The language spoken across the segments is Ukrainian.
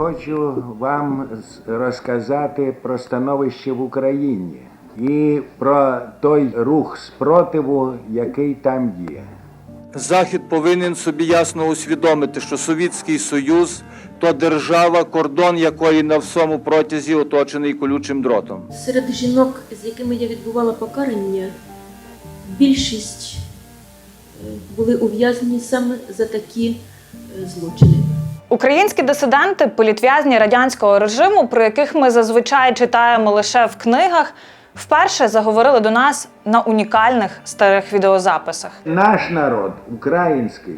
Хочу вам розказати про становище в Україні і про той рух спротиву, який там є. Захід повинен собі ясно усвідомити, що Совєтський Союз то держава, кордон якої на всьому протязі оточений колючим дротом. Серед жінок, з якими я відбувала покарання, більшість е, були ув'язнені саме за такі е, злочини. Українські дисиденти, політв'язні радянського режиму, про яких ми зазвичай читаємо лише в книгах, вперше заговорили до нас на унікальних старих відеозаписах. Наш народ, український,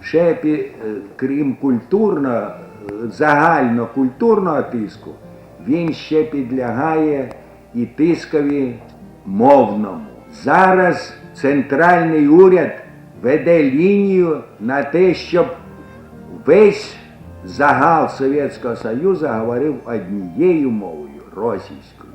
ще е, крім культурного, е, загальнокультурного тиску, він ще підлягає і тискові мовному. Зараз центральний уряд веде лінію на те, щоб весь загал Совєтського Союзу говорив однією мовою російською.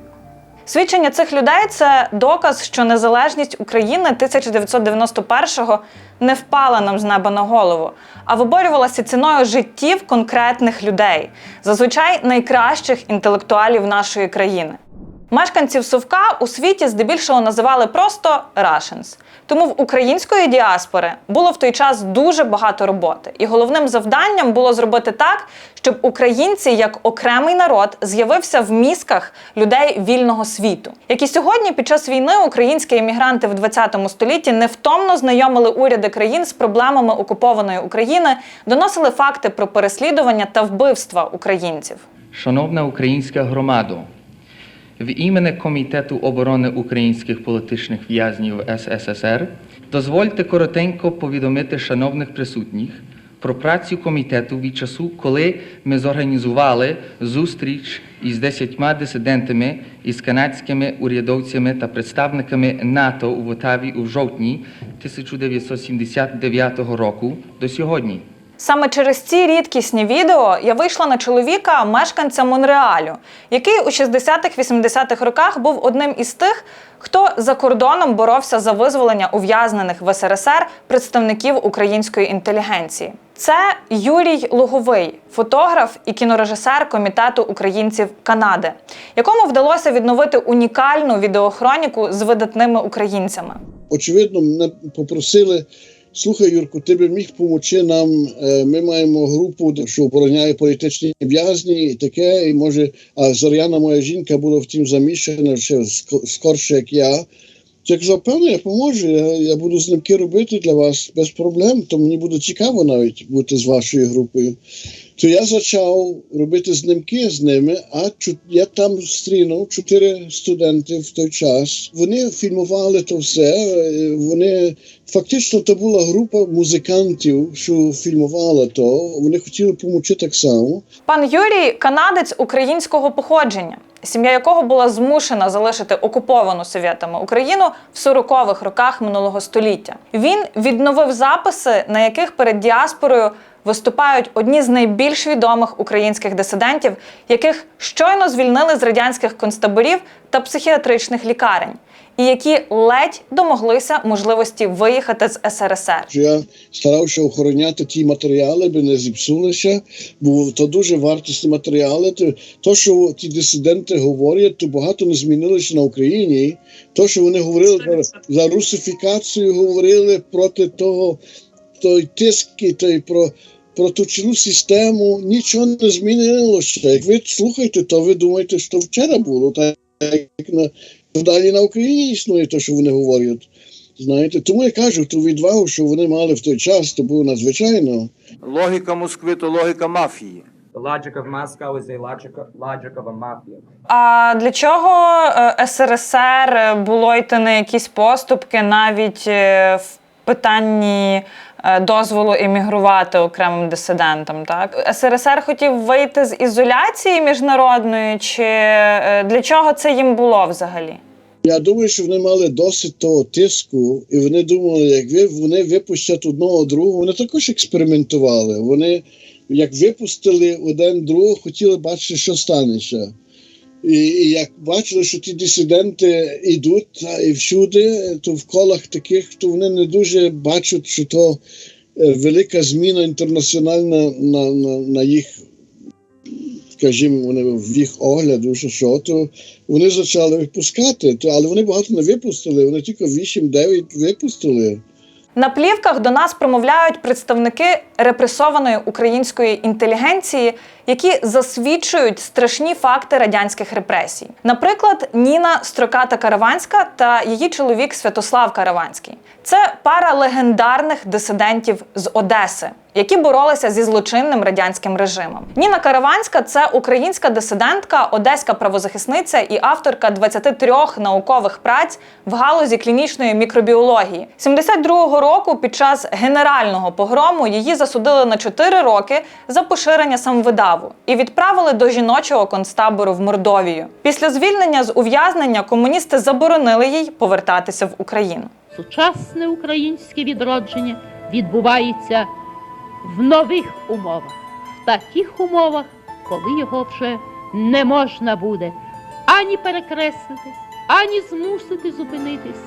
Свідчення цих людей це доказ, що незалежність України 1991-го не впала нам з неба на голову, а виборювалася ціною життів конкретних людей, зазвичай найкращих інтелектуалів нашої країни. Мешканців Совка у світі здебільшого називали просто Russians. Тому в української діаспори було в той час дуже багато роботи. І головним завданням було зробити так, щоб українці як окремий народ з'явився в мізках людей вільного світу. Як і сьогодні, під час війни українські емігранти в 20 столітті невтомно знайомили уряди країн з проблемами окупованої України, доносили факти про переслідування та вбивства українців. Шановна українська громадо, в імені Комітету оборони українських політичних в'язнів СССР дозвольте коротенько повідомити шановних присутніх про працю комітету від часу, коли ми зорганізували зустріч із десятьма дисидентами із канадськими урядовцями та представниками НАТО у Вотаві у жовтні 1979 року до сьогодні. Саме через ці рідкісні відео я вийшла на чоловіка, мешканця Монреалю, який у 60-х-80-х роках був одним із тих, хто за кордоном боровся за визволення ув'язнених в СРСР представників української інтелігенції. Це Юрій Луговий, фотограф і кінорежисер комітету українців Канади, якому вдалося відновити унікальну відеохроніку з видатними українцями. очевидно, мене попросили. Слухай, Юрку, ти би міг допомогти нам. Е, Ми маємо групу, що обороняє політичні в'язні і таке. І може, а Зоряна, моя жінка, була в тім замішана ще ск- скорше, як я. Я казав, певно, я поможу. Я, я буду знімки робити для вас без проблем, то мені буде цікаво навіть бути з вашою групою. То я почав робити знімки з ними, а я там зустрінув чотири студенти в той час. Вони фільмували то все. Вони фактично то була група музикантів, що фільмувала то. Вони хотіли допомогти так само. Пан Юрій канадець українського походження, сім'я якого була змушена залишити окуповану совєтами Україну в 40-х роках минулого століття. Він відновив записи, на яких перед діаспорою виступають одні з найбільш відомих українських дисидентів, яких щойно звільнили з радянських концтаборів та психіатричних лікарень, і які ледь домоглися можливості виїхати з СРСР. Я старався охороняти ті матеріали, аби не зіпсулися, бо то дуже вартісні матеріали. То, що ті дисиденти говорять, то багато не змінилося на Україні. То, що вони говорили за, за русифікацію, говорили проти того, той тиски, той про. Про ту цілу систему нічого не змінилося. Як ви слухаєте, то ви думаєте, що вчора було, так як на далі на Україні існує те, що вони говорять. Знаєте, тому я кажу, ту відвагу, що вони мали в той час, то було надзвичайно. Логіка Москви то логіка мафії. The logic of Moscow is a logic, logic of a mafia. А для чого е, СРСР було йти на якісь поступки навіть е, в питанні дозволу емігрувати окремим дисидентам? Так СРСР хотів вийти з ізоляції міжнародної, чи е, для чого це їм було взагалі? Я думаю, що вони мали досить того тиску, і вони думали, як ви вони випустять одного другого. Вони також експериментували. Вони як випустили один другого, хотіли бачити, що станеться. І, і як бачили, що ті дисиденти йдуть і всюди, то в колах таких, то вони не дуже бачать, що то е, велика зміна інтернаціональна на, на, на їх скажімо, вони в їх огляду, що, що то вони почали випускати, то, але вони багато не випустили, вони тільки 8-9 випустили. На плівках до нас промовляють представники репресованої української інтелігенції, які засвідчують страшні факти радянських репресій. Наприклад, Ніна Строката Караванська та її чоловік Святослав Караванський. Це пара легендарних дисидентів з Одеси, які боролися зі злочинним радянським режимом. Ніна Караванська це українська дисидентка, одеська правозахисниця і авторка 23 наукових праць в галузі клінічної мікробіології. 72-го року під час генерального погрому її засудили на 4 роки за поширення самовидаву і відправили до жіночого концтабору в Мордовію. Після звільнення з ув'язнення комуністи заборонили їй повертатися в Україну. Сучасне українське відродження відбувається в нових умовах, в таких умовах, коли його вже не можна буде ані перекреслити, ані змусити зупинитись,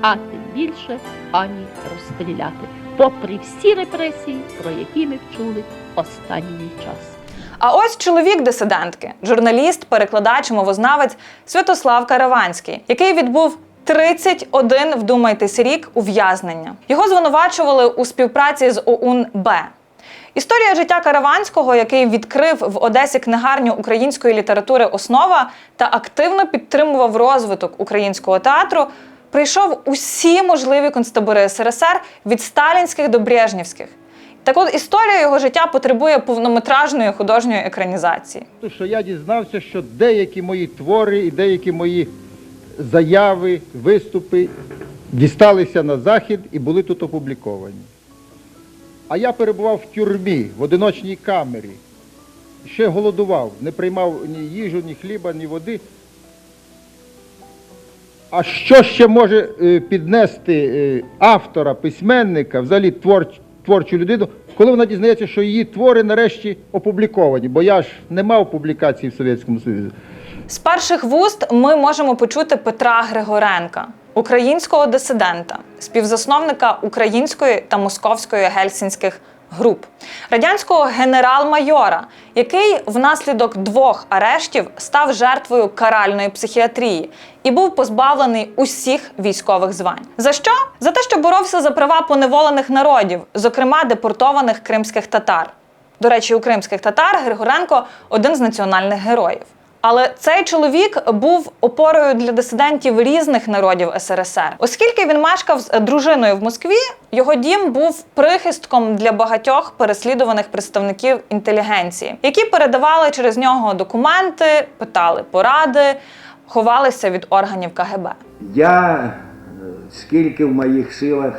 а тим більше ані розстріляти, попри всі репресії, про які ми вчули останній час. А ось чоловік дисидентки, журналіст, перекладач, мовознавець Святослав Караванський, який відбув 31, вдумайтесь, рік ув'язнення. Його звинувачували у співпраці з ОУН-Б. Історія життя Караванського, який відкрив в Одесі книгарню української літератури Основа та активно підтримував розвиток українського театру, прийшов усі можливі концтабори СРСР від сталінських до брежнівських. Так от історія його життя потребує повнометражної художньої екранізації. Що я дізнався, що деякі мої твори і деякі мої заяви, виступи дісталися на захід і були тут опубліковані. А я перебував в тюрмі, в одиночній камері. Ще голодував, не приймав ні їжу, ні хліба, ні води. А що ще може е, піднести е, автора, письменника, взагалі творч, творчу людину, коли вона дізнається, що її твори нарешті опубліковані? Бо я ж не мав публікацій в Совєтському Союзі. З перших вуст ми можемо почути Петра Григоренка, українського дисидента, співзасновника української та московської гельсінських груп, радянського генерал-майора, який внаслідок двох арештів став жертвою каральної психіатрії і був позбавлений усіх військових звань. За що? За те, що боровся за права поневолених народів, зокрема депортованих кримських татар. До речі, у кримських татар Григоренко один з національних героїв. Але цей чоловік був опорою для дисидентів різних народів СРСР, оскільки він мешкав з дружиною в Москві. Його дім був прихистком для багатьох переслідуваних представників інтелігенції, які передавали через нього документи, питали поради, ховалися від органів КГБ. Я е, скільки в моїх силах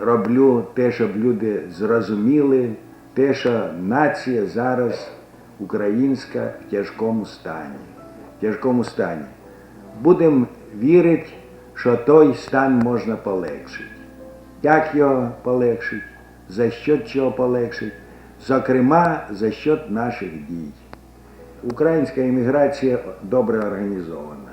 роблю те, щоб люди зрозуміли, те, що нація зараз українська в тяжкому стані. В тяжкому стані. Будемо вірити, що той стан можна полегшити. Як його полегшити? За що чого полегшити? Зокрема, за счет наших дій. Українська імміграція добре організована.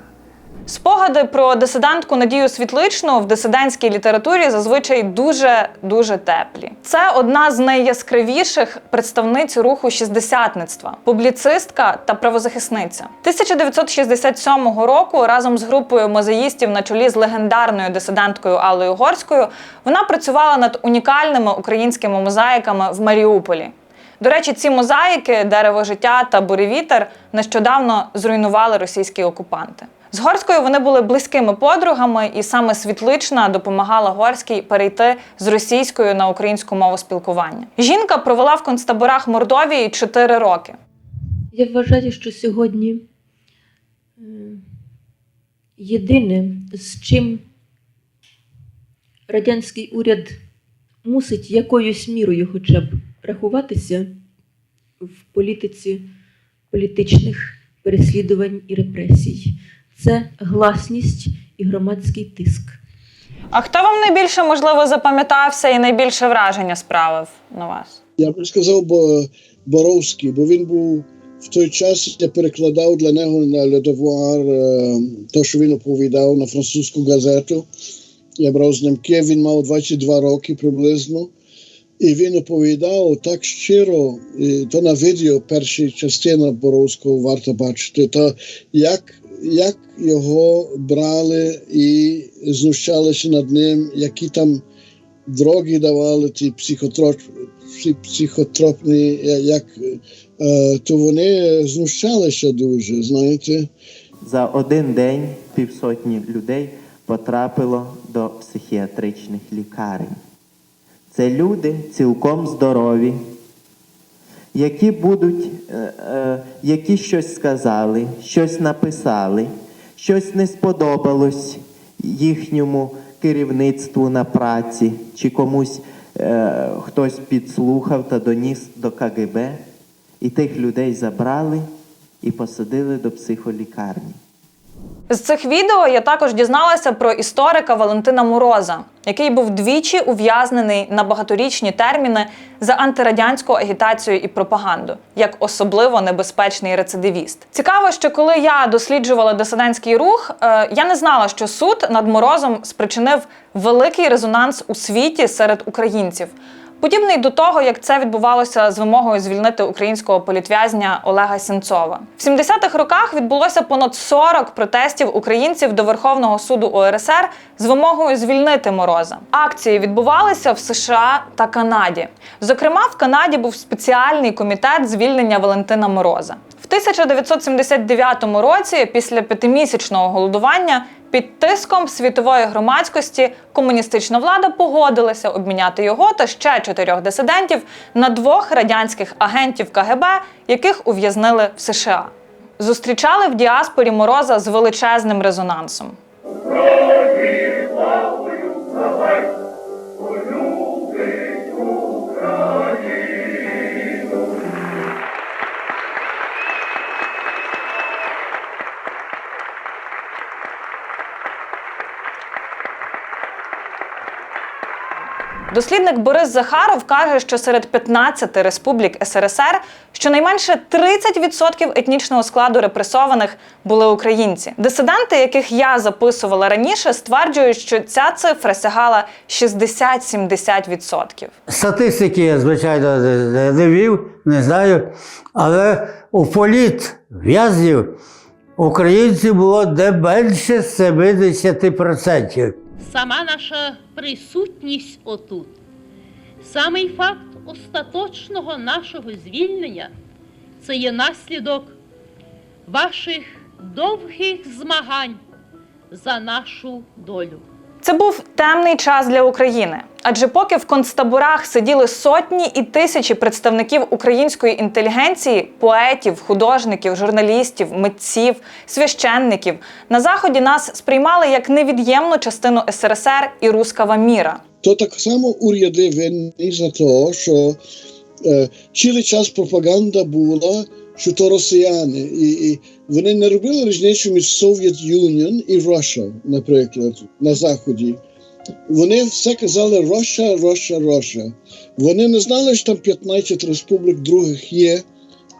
Спогади про дисидентку Надію Світличну в дисидентській літературі зазвичай дуже дуже теплі. Це одна з найяскравіших представниць руху шістдесятництва, публіцистка та правозахисниця. 1967 року разом з групою мозаїстів на чолі з легендарною дисиденткою Аллою Горською вона працювала над унікальними українськими мозаїками в Маріуполі. До речі, ці мозаїки, дерево життя та буревітер нещодавно зруйнували російські окупанти. З Горською вони були близькими подругами, і саме Світлична допомагала Горській перейти з російської на українську мову спілкування. Жінка провела в концтаборах Мордовії 4 роки. Я вважаю, що сьогодні е, єдине, з чим радянський уряд мусить якоюсь мірою хоча б рахуватися в політиці політичних переслідувань і репресій, це гласність і громадський тиск. А хто вам найбільше можливо запам'ятався і найбільше враження справив на вас? Я б сказав, бо Боровський, бо він був в той час, я перекладав для нього на е, те, що він оповідав на французьку газету. Я брав знімки, він мав 22 роки приблизно. І він оповідав так щиро, і то на відео перша частина Боровського варто бачити, то як, як його брали і знущалися над ним, які там дроги давали, ті психотроп, психотропні, як е, то вони знущалися дуже, знаєте. За один день півсотні людей потрапило до психіатричних лікарень. Це люди цілком здорові, які будуть, е, е, які щось сказали, щось написали, щось не сподобалось їхньому керівництву на праці, чи комусь е, хтось підслухав та доніс до КГБ, і тих людей забрали і посадили до психолікарні. З цих відео я також дізналася про історика Валентина Мороза, який був двічі ув'язнений на багаторічні терміни за антирадянську агітацію і пропаганду, як особливо небезпечний рецидивіст. Цікаво, що коли я досліджувала дисидентський рух, е, я не знала, що суд над морозом спричинив великий резонанс у світі серед українців. Подібний до того, як це відбувалося з вимогою звільнити українського політв'язня Олега Сінцова. В 70-х роках відбулося понад 40 протестів українців до Верховного суду УРСР з вимогою звільнити Мороза. Акції відбувалися в США та Канаді. Зокрема, в Канаді був спеціальний комітет звільнення Валентина Мороза. В 1979 році, після п'ятимісячного голодування, під тиском світової громадськості комуністична влада погодилася обміняти його та ще чотирьох дисидентів на двох радянських агентів КГБ, яких ув'язнили в США. Зустрічали в діаспорі Мороза з величезним резонансом. Дослідник Борис Захаров каже, що серед 15 республік СРСР щонайменше 30% етнічного складу репресованих були українці. Дисиденти, яких я записувала раніше, стверджують, що ця цифра сягала 60-70%. Статистики я, звичайно, не вів, не знаю. Але у політ в'язнів українців було не менше 70%. Сама наша присутність отут, самий факт остаточного нашого звільнення це є наслідок ваших довгих змагань за нашу долю. Це був темний час для України. Адже поки в концтаборах сиділи сотні і тисячі представників української інтелігенції, поетів, художників, журналістів, митців, священників, на заході нас сприймали як невід'ємну частину СРСР і рускава міра. То так само уряди винні за те, що е, цілий час пропаганда була, що то росіяни. І, і вони не робили різницю між Soviet Union і Russia, наприклад, на Заході. Вони все казали Russia, Russia, Russia. Вони не знали, що там 15 республік других є,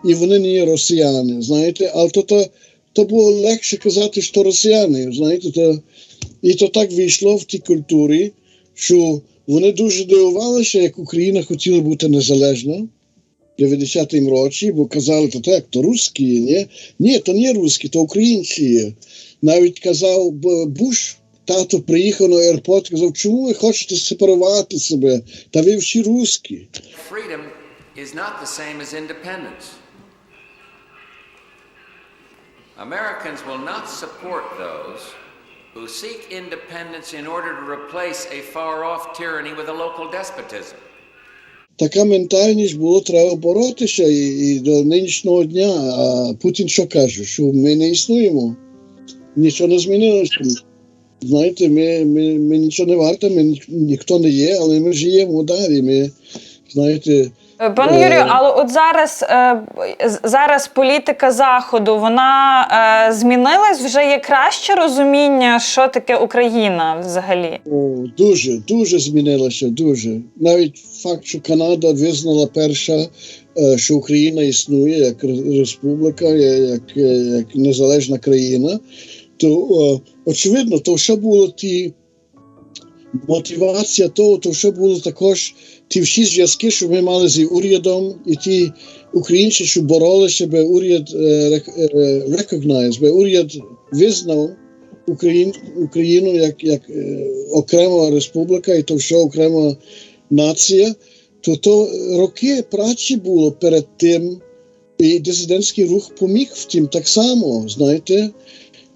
і вони не є росіяни. Знаєте, але то, то, то було легше казати, що росіяни. Знаєте, то, і то так вийшло в тій культурі, що вони дуже дивувалися, як Україна хотіла бути незалежна в 90-м році, бо казали, то так, то русські, ні? Ні, то не русські, то українці. Навіть казав Буш, тато приїхав на аеропорт, казав, чому ви хочете сепарувати себе? Та ви всі русські. Freedom is not the same as independence. Americans will not support those who seek independence in order to replace a far off tyranny with a local despotism. Така ментальність було треба боротися і, і до нинішнього дня. А Путін що каже? Що ми не існуємо. Нічого не змінилося. Знаєте, ми, ми, ми нічого не варто, ми ніхто не є, але ми живемо далі. Ми, знаєте, Пане Е, Юрію, але от зараз, е, зараз політика заходу вона е, змінилась вже є краще розуміння, що таке Україна взагалі. О, дуже, дуже змінилося, дуже. Навіть факт, що Канада визнала перша, що Україна існує як республіка, як, як незалежна країна, то очевидно, то що було ті мотивація того, то що було також ті всі зв'язки, що ми мали з урядом, і ті українці, що боролися, би уряд е, е, recognize, би уряд визнав Україн, Україну як, як е, окрема республіка, і то все окрема нація, то то роки праці було перед тим, і дисидентський рух поміг в тім так само, знаєте.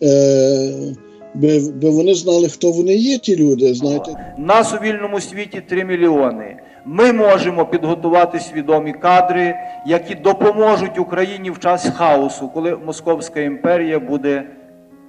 Е, би, би вони знали, хто вони є, ті люди, знаєте. Нас у вільному світі 3 мільйони. Ми можемо підготувати свідомі кадри, які допоможуть Україні в час хаосу, коли Московська імперія буде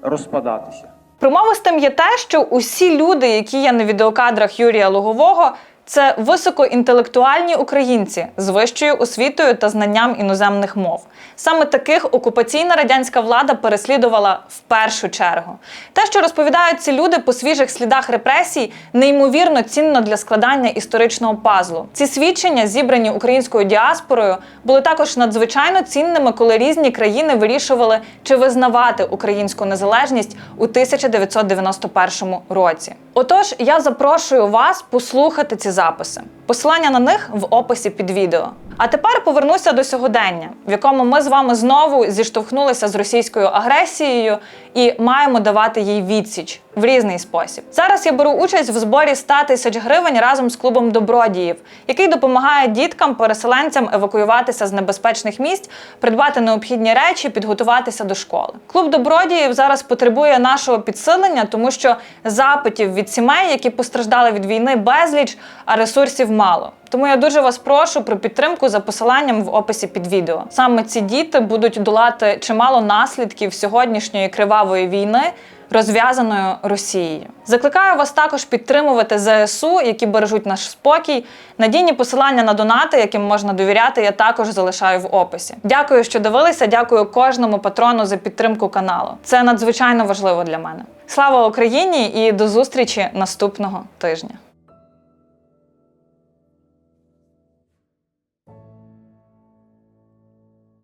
розпадатися. Промовистим є те, що усі люди, які є на відеокадрах Юрія Лугового, це високоінтелектуальні українці з вищою освітою та знанням іноземних мов. Саме таких окупаційна радянська влада переслідувала в першу чергу. Те, що розповідають ці люди по свіжих слідах репресій, неймовірно цінно для складання історичного пазлу. Ці свідчення, зібрані українською діаспорою, були також надзвичайно цінними, коли різні країни вирішували, чи визнавати українську незалежність у 1991 році. Отож, я запрошую вас послухати ці записи. Посилання на них в описі під відео. А тепер повернуся до сьогодення, в якому ми з вами знову зіштовхнулися з російською агресією і маємо давати їй відсіч в різний спосіб. Зараз я беру участь в зборі 100 тисяч гривень разом з клубом добродіїв, який допомагає діткам, переселенцям евакуюватися з небезпечних місць, придбати необхідні речі, підготуватися до школи. Клуб добродіїв зараз потребує нашого підсилення, тому що запитів від сімей, які постраждали від війни, безліч, а ресурсів мало. Тому я дуже вас прошу про підтримку за посиланням в описі під відео. Саме ці діти будуть долати чимало наслідків сьогоднішньої кривавої війни. Розв'язаною Росією закликаю вас також підтримувати ЗСУ, які бережуть наш спокій. Надійні посилання на донати, яким можна довіряти, я також залишаю в описі. Дякую, що дивилися. Дякую кожному патрону за підтримку каналу. Це надзвичайно важливо для мене. Слава Україні і до зустрічі наступного тижня.